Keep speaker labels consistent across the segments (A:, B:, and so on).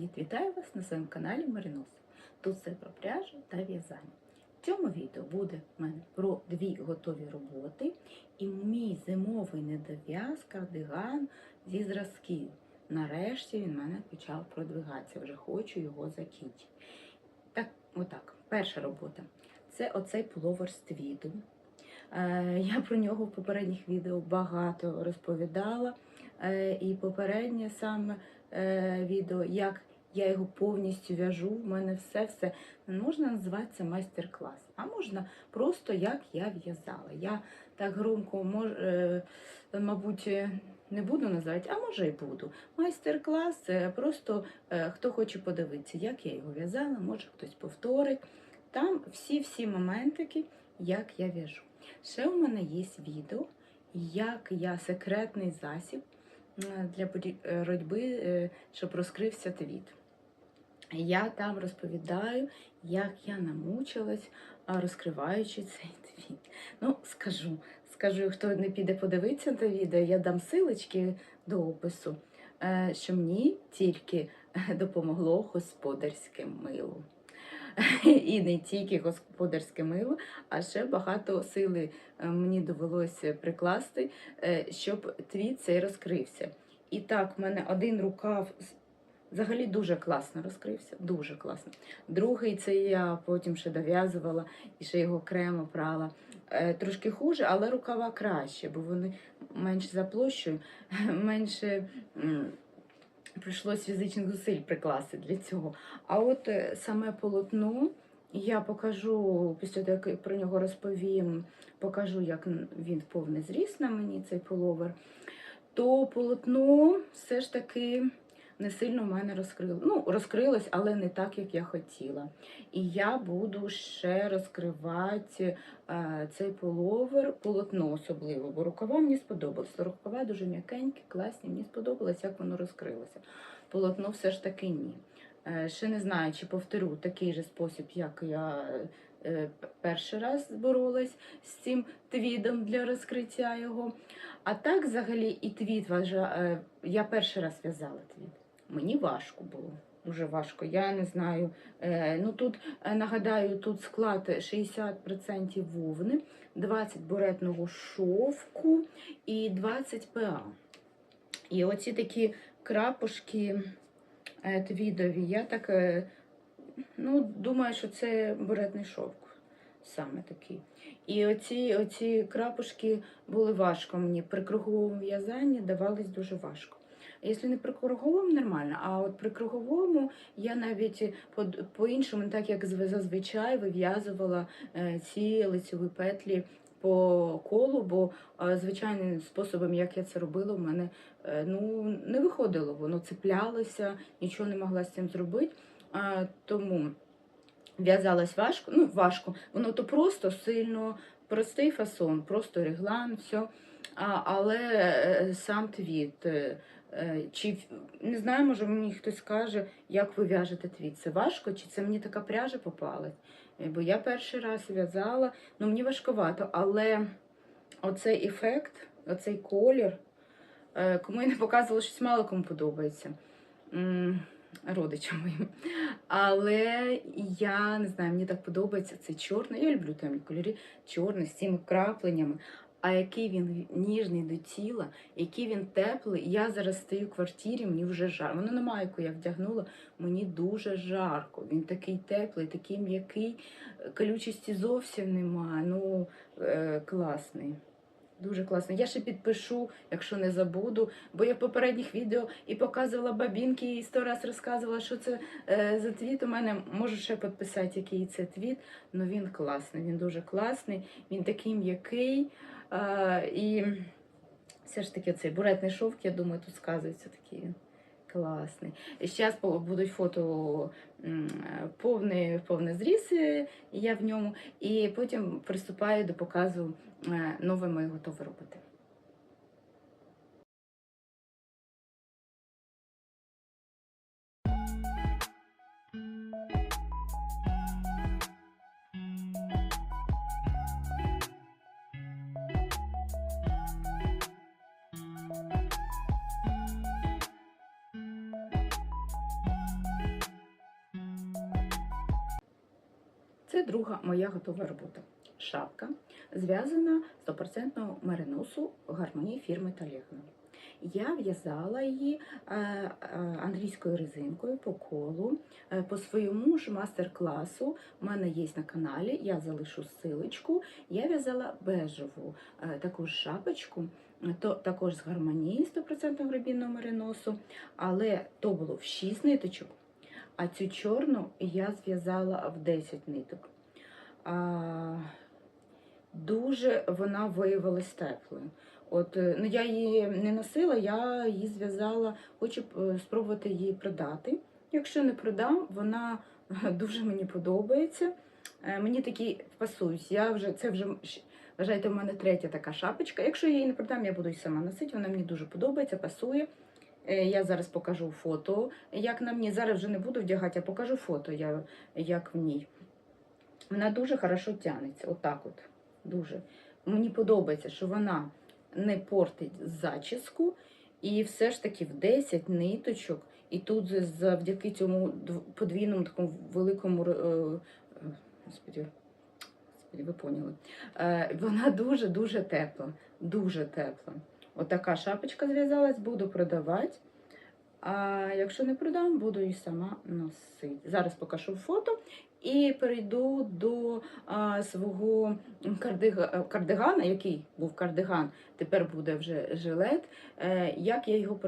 A: Привіт, вітаю вас на своєму каналі Маринос. Тут все про пряжу та в'язання. В цьому відео буде в мене про дві готові роботи і мій зимовий недов'яз кардиган зі зразків. Нарешті він в мене почав продвигатися, вже хочу його закінчити. Так, отак, перша робота. Це оцей пуловер з твіду. Е, Я про нього в попередніх відео багато розповідала. Е, І попереднє саме е, відео, як я його повністю в'яжу. В мене все-все можна називати це майстер-клас, а можна просто як я в'язала. Я так громко мож, е, мабуть, е, не буду називати, а може і буду. Майстер-клас це просто е, хто хоче подивитися, як я його в'язала, може хтось повторить. Там всі-всі моментики, як я в'яжу. Ще у мене є відео, як я секретний засіб е, для боротьби, е, щоб розкрився твіт. Я там розповідаю, як я намучилась, розкриваючи цей твіт. Ну, скажу, скажу, хто не піде подивитися на відео, я дам силочки до опису, е, що мені тільки е, допомогло господарське мило. І не тільки господарське мило, а ще багато сили е, мені довелося прикласти, щоб твіт цей розкрився. І так, в мене один рукав взагалі дуже класно розкрився, дуже класно. Другий це я потім ще дов'язувала і ще його окремо прала. Е, Трошки хуже, але рукава краще, бо вони менше за площею, менше. м, Прийшлось фізичних зусиль прикласти для цього. А от е, саме полотно я покажу, після того, як про нього розповім, покажу, як він повний зріс на мені, цей половер. То полотно все ж таки не сильно в мене розкрило. Ну, розкрилось, але не так, як я хотіла. І я буду ще розкривати е, цей половер, полотно особливо, бо рукава мені сподобалось. Рукава дуже м'якенькі, класні, мені сподобалось, як воно розкрилося. Полотно все ж таки ні. Е, ще не знаю, чи повторю такий же спосіб, як я е, перший раз боролась з цим твідом для розкриття його. А так, взагалі, і твіт вважаю, я перший раз в'язала твіт. Мені важко було. Дуже важко. Я не знаю. Е, ну тут е, нагадаю, тут склад 60% вовни, 20 буретного шовку і 20 ПА. І оці такі крапушки е, твідові, я так ну, думаю, що це буретний шовк. Саме такий. І оці, оці крапушки були важко мені. При круговому в'язанні давались дуже важко. Якщо не при круговому, нормально, а от при круговому я навіть по- по-іншому, не так як зазвичай вив'язувала е, ці лицеві петлі по колу, бо е, звичайним способом, як я це робила, в мене е, ну, не виходило, воно цеплялося, нічого не могла з цим зробити. Тому в'язалось важко, ну важко, воно то просто сильно простий фасон, просто реглан, все. А, але сам твіт. Е, Чи не знаю, може мені хтось скаже, як ви в'яжете твіт. Це важко, чи це мені така пряжа попалась? Е, Бо я перший раз в'язала, ну мені важковато, але оцей ефект, оцей колір, е, кому я не показувала, щось мало кому подобається. Родичам моїм. Але я не знаю, мені так подобається цей чорний. Я люблю темні кольори, чорний з цими крапленнями. А який він ніжний до тіла, який він теплий. Я зараз стою в квартирі, мені вже жарко. Воно на майку я вдягнула, мені дуже жарко. Він такий теплий, такий м'який, колючості зовсім немає. Ну, е, класний. Дуже класно. Я ще підпишу, якщо не забуду, бо я в попередніх відео і показувала бабінки, і сто раз розказувала, що це е, за твіт. У мене можу ще підписати, який це твіт. Ну він класний, він дуже класний, він такий м'який. Е, і все ж таки цей буретний шовк, я думаю, тут сказується такий класний. Зараз будуть фото повне повний зріз, е, я в ньому, і потім приступаю до показу е, нової моєї готової роботи. Оце друга моя готова робота. Шапка, зв'язана 100% мериносу гармонії фірми Талєгна. Я в'язала її е, е, англійською резинкою по колу. Е, По своєму ж мастер-класу у мене є на каналі, я залишу ссылочку. Я в'язала бежеву таку шапочку, то також з гармонії 100% гребінного мериносу, але то було в 6 ниточок, а цю чорну я зв'язала в 10 ниток. А, дуже вона виявилась теплою. От, е, ну, я її не носила, я її зв'язала, хочу е, спробувати її продати. Якщо не продам, вона е, дуже мені подобається. Мені такі пасують. Я вже, це вже вважайте, в мене третя така шапочка. Якщо я її не продам, я буду її сама носити. Вона мені дуже подобається, пасує. Е, Я зараз покажу фото, як на мені. Зараз вже не буду вдягати, а покажу фото, я, як в ній. Вона дуже хорошо тягнеться. Отак от. Дуже. Мені подобається, що вона не портить зачіску, і все ж таки в 10 ниточок, і тут завдяки цьому подвійному такому великому. е, господи, ви поняли. Е, Вона дуже-дуже тепла. Дуже тепла. Отака шапочка зв'язалась, буду продавати. А якщо не продам, буду її сама носити. Зараз покажу фото і перейду до а, свого кардига- кардигана, який був кардиган, тепер буде вже жилет. Е, як я його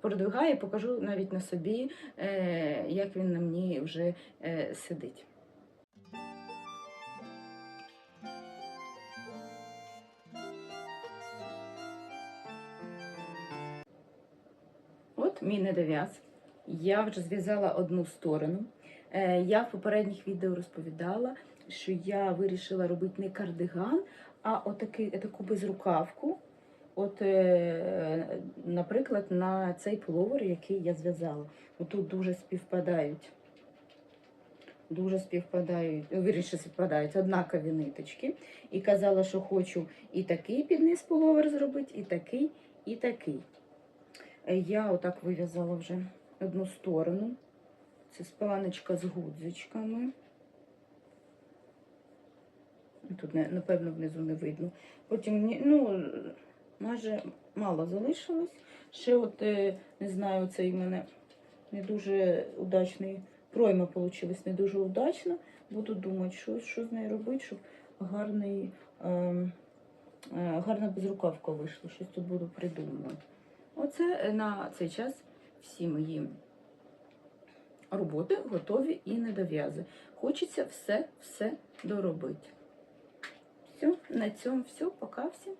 A: продвигаю, покажу навіть на собі, е, як він на мені вже е, сидить. Мій недов'яз. Я вже зв'язала одну сторону. Е, Я в попередніх відео розповідала, що я вирішила робити не кардиган, а отаки, таку безрукавку. От, е, наприклад, на цей пуловер, який я зв'язала. Отут дуже співпадають. Дуже співпадають, ну, вірніше співпадають однакові ниточки. І казала, що хочу і такий підниз пуловер зробити, і такий, і такий. Е, Я отак вив'язала вже одну сторону. Це спаланочка з гудзичками. Тут, напевно, внизу не видно. Потім, ну, майже мало залишилось. Ще от, е, не знаю, цей в мене не дуже удачний пройма вийшла, не дуже удачно. Буду думати, що, що з нею робити, щоб гарний, ем, е, гарна безрукавка вийшла. Щось тут буду придумувати. Оце на цей час всі мої роботи готові і недов'язи. Хочеться все-все доробити. Все, на цьому все. Пока всім.